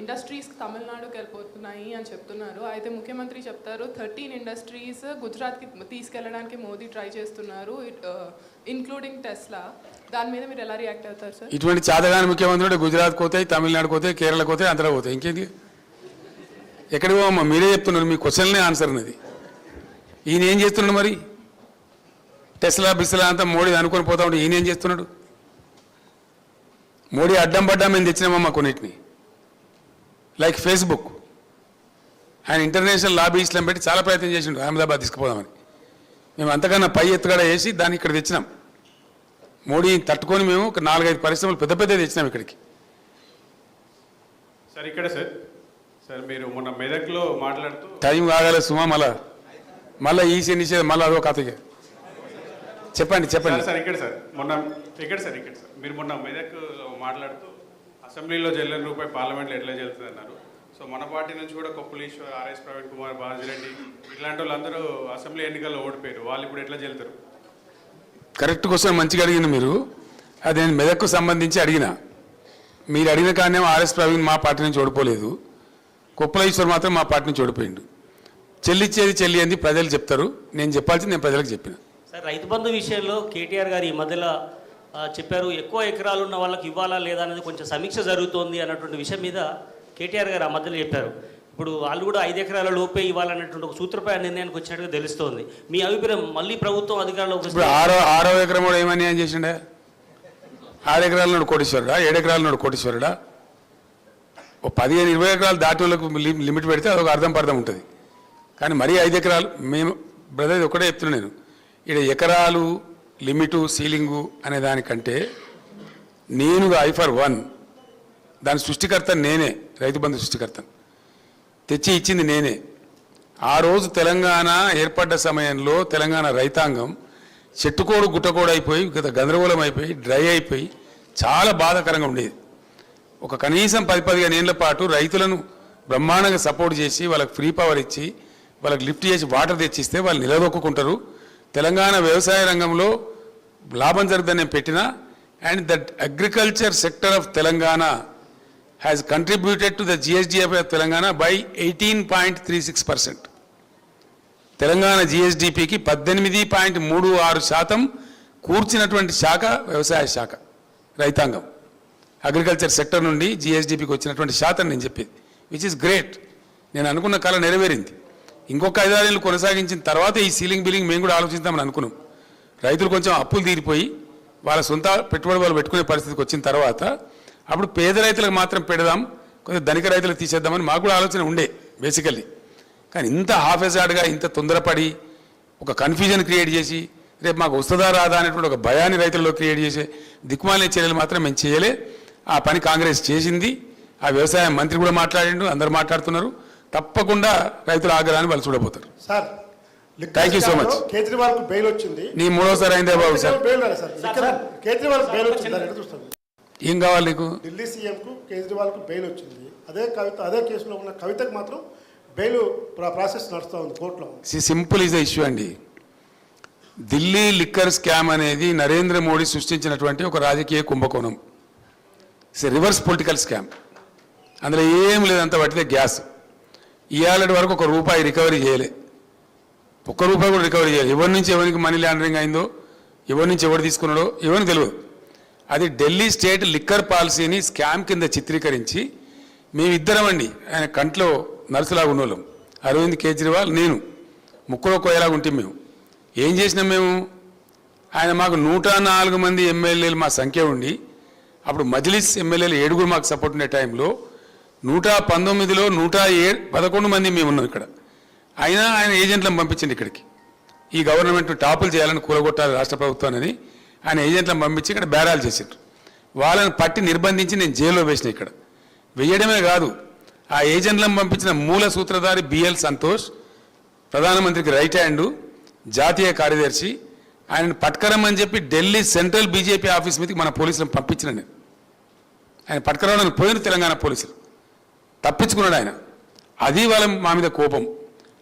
Industries తమిళనాడుకి వెళ్ళిపోతున్నాయి అని చెప్తున్నారు. అయితే ముఖ్యమంత్రి చెప్తారు థర్టీన్ ఇండస్ట్రీస్ గుజరాత్కి తీసుకెళ్ళడానికి మోదీ ట్రై చేస్తున్నారు ఇన్క్లూడింగ్ టెస్లా దాని మీద మీరు ఎలా రియాక్ట్ అవుతారు సార్ ఇటువంటి చాదగాని ముఖ్యమంత్రుడు గుజరాత్ పోతాయి తమిళనాడు పోతాయి కేరళ పోతాయి ఆంధ్ర పోతాయి ఇంకేంటి? ఎక్కడికి పోమ్మా మీరే చెప్తున్నారు మీ క్వశ్చన్లే ఆన్సర్ అనేది ఈయన ఏం చేస్తున్నాడు మరి? టెస్లా బిస్లా అంతా మోడీ అనుకొని పోతా ఉంటే ఈయన ఏం చేస్తున్నాడు? మోడీ అడ్డం పడ్డా మేము తెచ్చినామమ్మా కొన్నిటిని. లైక్ ఫేస్బుక్ ఆయన ఇంటర్నేషనల్ లాబీస్లను పెట్టి చాలా ప్రయత్నం చేసిండు అహ్మదాబాద్ తీసుకుపోదామని. మేము అంతకన్నా పై ఎత్తుగడ వేసి దాన్ని ఇక్కడ తెచ్చినాం. మోడీని తట్టుకొని మేము ఒక నాలుగైదు పరిశ్రమలు పెద్ద పెద్ద తెచ్చినాం ఇక్కడికి. సార్ ఇక్కడ సార్. సార్ మీరు మొన్న మెదక్లో మాట్లాడుతూ టైం కాగల సుమా మళ్ళా. మళ్ళీ ఈసీ నిషేధం మళ్ళీ అదో కథకి చెప్పండి చెప్పండి. సార్ ఇక్కడ సార్. మొన్న ఇక్కడ సార్ ఇక్కడ సార్. మీరు మొన్న మెదక్లో మాట్లాడుతూ అసెంబ్లీలో చెల్లని రూపాయి పార్లమెంట్లో ఎట్లా చెల్లుతుంది అన్నారు సో మన పార్టీ నుంచి కూడా కొప్పులీశ్వర్ ఆర్ఎస్ ప్రవీణ్ కుమార్ బాజిరెడ్డి ఇట్లాంటి వాళ్ళందరూ అసెంబ్లీ ఎన్నికల్లో ఓడిపోయారు. వాళ్ళు ఇప్పుడు ఎట్లా చెల్లుతారు కరెక్ట్ క్వశ్చన్ మంచిగా అడిగింది మీరు. అది నేను మెదక్కు సంబంధించి అడిగిన. మీరు అడిగిన కానీ ఆర్ఎస్ ప్రవీణ్ మా పార్టీ నుంచి ఓడిపోలేదు. కుప్పల ఈశ్వర్ మాత్రం మా పార్టీ నుంచి ఓడిపోయిండు. చెల్లిచ్చేది చెల్లి అని ప్రజలు చెప్తారు. నేను చెప్పాల్సింది నేను ప్రజలకు చెప్పిన. సార్ రైతు బంధు విషయంలో కేటీఆర్ గారు ఈ మధ్యలో చెప్పారు ఎక్కువ ఎకరాలు ఉన్న వాళ్ళకి ఇవ్వాలా లేదా అనేది కొంచెం సమీక్ష జరుగుతోంది అన్నటువంటి విషయం మీద కేటీఆర్ గారు ఆ మధ్యలో చెప్పారు. ఇప్పుడు వాళ్ళు కూడా ఐదు ఎకరాల లోపే ఇవ్వాలన్నటువంటి ఒక సూత్రప్రాయ నిర్ణయానికి వచ్చినట్టుగా తెలుస్తోంది. మీ అభిప్రాయం మళ్ళీ ప్రభుత్వం అధికారంలో ఆరో ఆరో ఎకరం కూడా ఏమని ఏం చేసిండే? ఆరు ఎకరాల నాడు కోటీశ్వరుడా? ఏడు ఎకరాల నాడు కోటీశ్వరుడా? ఓ పదిహేను ఇరవై ఎకరాలు దాటి వాళ్ళకు లిమిట్ పెడితే అదొక అర్థం పర్థం ఉంటుంది. కానీ మరీ ఐదు ఎకరాలు మేము బ్రదర్ ఒకటే చెప్తున్నాను నేను. ఇక్కడ ఎకరాలు లిమిటు సీలింగు అనే దానికంటే నేనుగా ఐ ఫర్ వన్ దాని సృష్టికర్త నేనే రైతు బంధు సృష్టికర్తను తెచ్చి ఇచ్చింది నేనే. ఆ రోజు తెలంగాణ ఏర్పడ్డ సమయంలో తెలంగాణ రైతాంగం చెట్టుకోడు గుట్టకోడు అయిపోయి గత గందరగోళం అయిపోయి డ్రై అయిపోయి చాలా బాధాకరంగా ఉండేది. ఒక కనీసం పది పదిహేను ఏళ్ళ పాటు రైతులను బ్రహ్మాండంగా సపోర్ట్ చేసి వాళ్ళకి ఫ్రీ పవర్ ఇచ్చి వాళ్ళకి లిఫ్ట్ చేసి వాటర్ తెచ్చిస్తే వాళ్ళు నిలదొక్కుంటారు తెలంగాణ వ్యవసాయ రంగంలో లాభం జరుగుతుందని పెట్టిన and that agriculture sector of Telangana has contributed to the GSDF of Telangana by eighteen point three six percent Telangana జిఎస్డిపికి పద్దెనిమిది పాయింట్ మూడు ఆరు శాతం కూర్చినటువంటి శాఖ వ్యవసాయ శాఖ రైతాంగం. అగ్రికల్చర్ సెక్టర్ నుండి జిఎస్డిపికి వచ్చినటువంటి శాతం నేను చెప్పేది విచ్ ఇస్ గ్రేట్ నేను అనుకున్న కళ నెరవేరింది. ఇంకొక ఐదారేళ్ళు కొనసాగించిన తర్వాత ఈ సీలింగ్ బిల్లింగ్ మేము కూడా ఆలోచిద్దామని అనుకున్నాం. రైతులు కొంచెం అప్పులు తీరిపోయి వాళ్ళ సొంత పెట్టుబడి వాళ్ళు పెట్టుకునే పరిస్థితికి వచ్చిన తర్వాత అప్పుడు పేద రైతులకు మాత్రం పెడదాం కొంచెం ధనిక రైతులకు తీసేద్దామని మాకు కూడా ఆలోచన ఉండే బేసికల్లీ కానీ ఇంత హాఫెజాడ్గా ఇంత తొందరపడి ఒక కన్ఫ్యూజన్ క్రియేట్ చేసి రేపు మాకు వస్తుందా రాదా అనేటువంటి ఒక భయాన్ని రైతుల్లో క్రియేట్ చేసే దిక్కుమాలిన చర్యలు మాత్రం మేము చేయలే. ఆ పని కాంగ్రెస్ చేసింది. ఆ వ్యవసాయ మంత్రి కూడా మాట్లాడిండు అందరు మాట్లాడుతున్నారు. తప్పకుండా రైతుల ఆగ్రహాన్ని వాళ్ళు చూడబోతారు. సార్ you so స్కామ్లో much. కేజ్రీవాల్కు బెయిల్ వచ్చింది. నీ మూడోసారి అయిందే బాబు సార్. కేజ్రీవాల్ బెయిల్ వచ్చింది. ఏం కావాలి నీకు? ఢిల్లీ సీఎం కు కేజ్రీవాల్కు బెయిల్ వచ్చింది. అదే కవిత అదే కేసులో ఉన్న కవితకు మాత్రం బెయిల్ ప్రా- ప్రాసెస్ నడుస్తూ ఉంది కోర్టులో. సింపుల్ ఇస్ ద ఇష్యూ అండి. ఢిల్లీ లిక్కర్ స్కామ్ అనేది నరేంద్ర మోడీ సృష్టించినటువంటి ఒక రాజకీయ కుంభకోణం. It's reverse political scam. అందులో ఏం లేదంత పట్టితే గ్యాస్. ఇవాళ వరకు ఒక రూపాయి రికవరీ చేయలే. ఒక్క రూపాయి కూడా రికవరీ చేయాలి. ఎవరి నుంచి ఎవరికి మనీ లాండరింగ్ అయిందో ఎవరి నుంచి ఎవరు తీసుకున్నాడో ఎవరిని తెలియదు అది ఢిల్లీ స్టేట్ లిక్కర్ పాలసీని స్కామ్ కింద చిత్రీకరించి మేమిద్దరం అండి ఆయన కంట్లో నర్సులాగా ఉన్నోళ్ళం. అరవింద్ కేజ్రీవాల్ నేను. ముక్కులో కోయలాగా ఉంటే మేము. ఏం చేసినాం మేము? ఆయన మాకు నూట నాలుగు మంది ఎమ్మెల్యేలు మా సంఖ్య ఉండి అప్పుడు మజ్లిస్ ఎమ్మెల్యేలు ఏడుగురు మాకు సపోర్ట్ ఉండే టైంలో నూట పంతొమ్మిదిలో నూట ఏ పదకొండు మంది మేము ఉన్నాం ఇక్కడ. అయినా ఆయన ఏజెంట్లను పంపించండి ఇక్కడికి. ఈ గవర్నమెంట్ టాపులు చేయాలని కూలగొట్టాలి రాష్ట్ర ప్రభుత్వాన్ని ఆయన ఏజెంట్లను పంపించి ఇక్కడ బేరాలు చేశారు వాళ్ళని పట్టి నిర్బంధించి నేను జైల్లో వేసిన ఇక్కడ. వేయడమే కాదు ఆ ఏజెంట్లను పంపించిన మూల సూత్రధారి బిఎల్ సంతోష్ ప్రధానమంత్రికి రైట్ హ్యాండు జాతీయ కార్యదర్శి ఆయనను పట్టుకరమ్మని చెప్పి ఢిల్లీ సెంట్రల్ బీజేపీ ఆఫీస్ మీదకి మన పోలీసులను పంపించిన నేను. ఆయన పట్టుకరావడానికి పోయిన తెలంగాణ పోలీసులు. తప్పించుకున్నాడు ఆయన. అది వాళ్ళ మా మీద కోపం.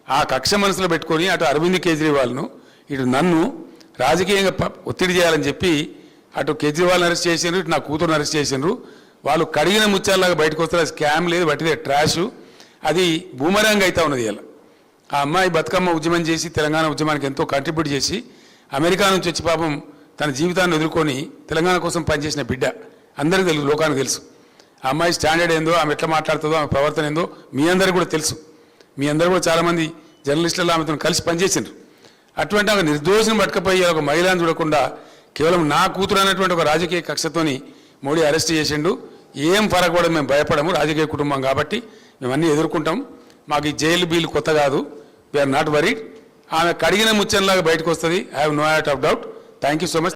ఆ కక్ష మనసులో పెట్టుకొని అటు అరవింద్ కేజ్రీవాల్ను ఇటు నన్ను రాజకీయంగా ఒత్తిడి చేయాలని చెప్పి అటు కేజ్రీవాల్ని అరెస్ట్ చేసిండ్రు ఇటు నా కూతురుని అరెస్ట్ చేసిండ్రు. వాళ్ళు కడిగిన ముత్యాలలాగా బయటకు వస్తారు. స్కామ్ లేదు బట్టిదే ట్రాష్. అది బూమరాంగ్ అవుతా ఉన్నది ఇలా ఆ అమ్మాయి బతుకమ్మ ఉద్యమం చేసి తెలంగాణ ఉద్యమానికి ఎంతో కంట్రిబ్యూట్ చేసి అమెరికా నుంచి వచ్చి పాపం తన జీవితాన్ని ఎదుర్కొని తెలంగాణ కోసం పనిచేసిన బిడ్డ. అందరికీ తెలుసు లోకానికి తెలుసు. అమ్మాయి స్టాండర్డ్ ఏందో ఆమె ఎట్లా మాట్లాడుతుందో ఆమె ప్రవర్తన ఏందో మీ అందరికీ కూడా తెలుసు. మీ అందరూ కూడా చాలామంది జర్నలిస్టులలో ఆమెతో కలిసి పనిచేసిండ్రు. అటువంటి ఒక నిర్దోషిని పట్టుకపోయి ఒక మహిళను చూడకుండా కేవలం నా కూతురు అనేటువంటి ఒక రాజకీయ కక్షతోని మోడీ అరెస్ట్ చేసిండు. ఏం ఫరక్ కూడా మేము భయపడము రాజకీయ కుటుంబం కాబట్టి మేము అన్నీ ఎదుర్కొంటాం. మాకు ఈ జైలు బీల్ కొత్త కాదు. వీఆర్ నాట్ వరీడ్ ఆమె కడిగిన ముచ్చంలాగా బయటకు వస్తుంది. I have no iota of doubt thank you so much